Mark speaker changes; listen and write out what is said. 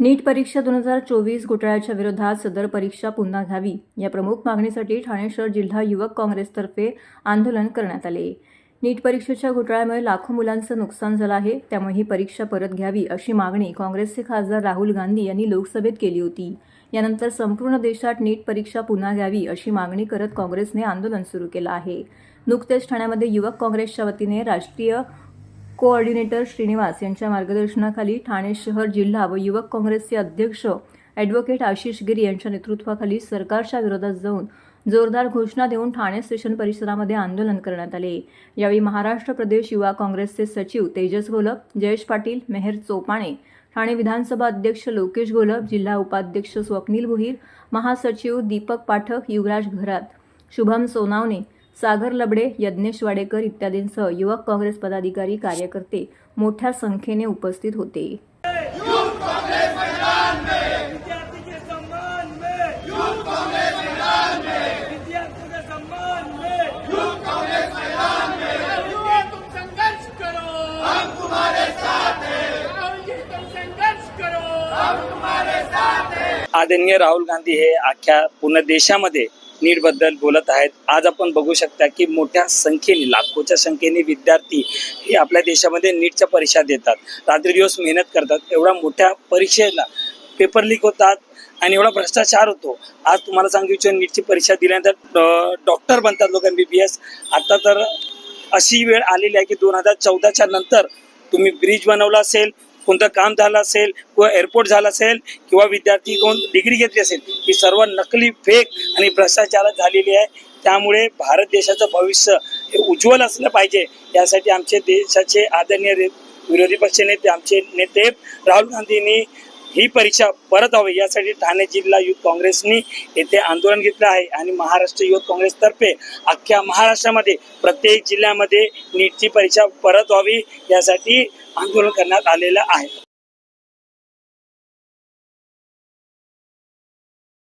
Speaker 1: नीट परीक्षा दोन हजार चोवीस घोटाळ्याच्या विरोधात सदर परीक्षा पुन्हा घ्यावी. या प्रमुख मागणीसाठी ठाणे शहर जिल्हा युवक काँग्रेसतर्फे आंदोलन करण्यात आले. नीट परीक्षेच्या घोटाळ्यामुळे लाखो मुलांचं नुकसान झालं आहे. त्यामुळे ही परीक्षा परत घ्यावी अशी मागणी काँग्रेसचे खासदार राहुल गांधी यांनी लोकसभेत केली होती. यानंतर संपूर्ण देशात नीट परीक्षा पुन्हा घ्यावी अशी मागणी करत काँग्रेसने आंदोलन सुरू केलं आहे. नुकतेच ठाण्यामध्ये युवक काँग्रेसच्या वतीने राष्ट्रीय कोऑर्डिनेटर श्रीनिवास यांच्या मार्गदर्शनाखाली ठाणे शहर जिल्हा व युवक काँग्रेसचे अध्यक्ष ॲडव्होकेट आशिष गिरी यांच्या नेतृत्वाखाली सरकारच्या विरोधात जाऊन जोरदार घोषणा देऊन ठाणे स्टेशन परिसरामध्ये आंदोलन करण्यात आले. यावेळी महाराष्ट्र प्रदेश युवा काँग्रेसचे सचिव तेजस घोलप जयेश पाटील मेहर चोपाणे ठाणे विधानसभा अध्यक्ष लोकेश घोलप जिल्हा उपाध्यक्ष स्वप्नील भोईर महासचिव दीपक पाठक युवराज घरात शुभम सोनावणे सागर लबडे यज्ञेश वाडेकर इत्यादींसह युवक काँग्रेस पदाधिकारी कार्यकर्ते मोठ्या संख्येने उपस्थित होते.
Speaker 2: विद्यार्थी के सम्मान में! यूथ कांग्रेस मैदान में! विद्यार्थी के सम्मान में! यूथ कांग्रेस मैदान में! राहुल जी तुम संघर्ष करो! हम तुम्हारे साथ हैं! राहुल जी तुम संघर्ष करो! हम तुम्हारे साथ हैं!
Speaker 3: आदरणीय राहुल गांधी हे अख्ख्या पूर्ण देशामध्ये नीटबद्दल बोलत आहेत. आज आपण बघू शकता की मोठ्या संख्येने लाखोच्या संख्येने विद्यार्थी हे आपल्या देशामध्ये नीटच्या परीक्षा देतात. रात्री दिवस मेहनत करतात. एवढ्या मोठ्या परीक्षेला पेपर लीक होतात आणि एवढा भ्रष्टाचार होतो. आज तुम्हाला सांगू इच्छितो नीटची परीक्षा दिल्यानंतर डॉक्टर बनतात लोक एम बी बी एस आता तर अशी वेळ आलेली आहे की दोन हजार चौदाच्या नंतर तुम्ही ब्रिज बनवला असेल कोणतं काम झालं असेल किंवा एअरपोर्ट झालं असेल किंवा विद्यार्थी कोण डिग्री घेतली असेल ही सर्व नकली फेक आणि भ्रष्टाचारात झालेली आहे. त्यामुळे भारत देशाचं भविष्य हे उज्ज्वल असलं पाहिजे. यासाठी आमचे देशाचे आदरणीय विरोधी पक्ष नेते आमचे नेते राहुल गांधींनी ही परीक्षा परत व्हावी यासाठी ठाणे जिल्हा युथ काँग्रेसनी येथे आंदोलन घेतलं आहे आणि महाराष्ट्र युथ काँग्रेसतर्फे अख्ख्या महाराष्ट्रामध्ये प्रत्येक जिल्ह्यामध्ये नीटची परीक्षा परत व्हावी यासाठी आंदोलन करण्यात आलेलं आहे.